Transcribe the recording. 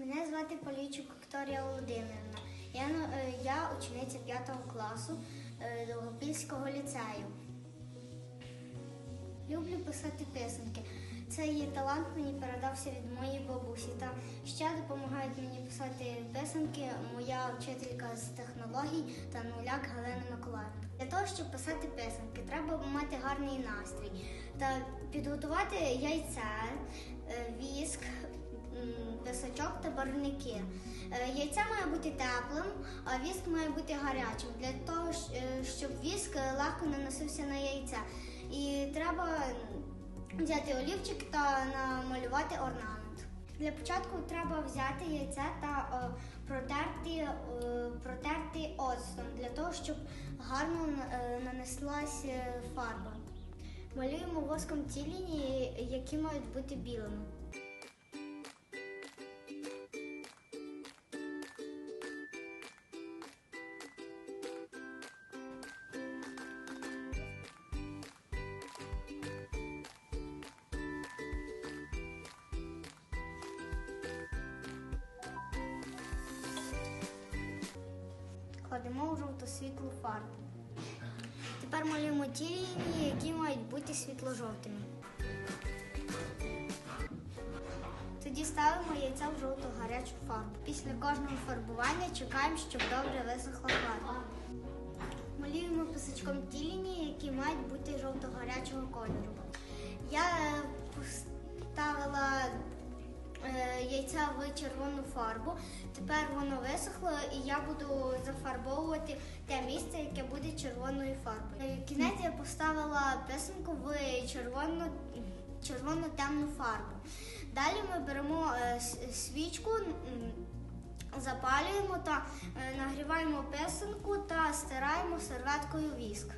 Мене звати Полійчук Вікторія Володимирівна. Я, е, я учениця 5 класу е, Довгопільського ліцею. Люблю писати писанки. Цей талант мені передався від моєї бабусі. Та ще допомагають мені писати писанки моя вчителька з технологій та нуляк Галина Миколаївна. Для того, щоб писати писанки, треба мати гарний настрій та підготувати яйце, віск, м, писачок та барвники. Е, Яйце має бути теплим, а віск має бути гарячим для того, е, щоб віск легко наносився на яйце. І треба взяти олівчик та намалювати орнамент. Для початку треба взяти яйце та е, протерти, протерти оцтом для того, щоб гарно нанеслась е, фарба. Малюємо воском ті лінії, які мають бути білими. Кладемо в жовто-світлу фарбу. Тепер малюємо ті лінії, які мають бути світло-жовтими. Тоді ставимо яйця в жовту гарячу фарбу. Після кожного фарбування чекаємо, щоб добре висохла фарба. Малюємо писачком ті лінії, які мають бути жовто-гарячого кольору. Я яйця в червону фарбу. Тепер воно висохло, і я буду зафарбовувати те місце, яке буде червоною фарбою. Е, Кінець я поставила писанку в червону, червону темну фарбу. Далі ми беремо е, свічку. Запалюємо та е, нагріваємо писанку та стираємо серветкою віск.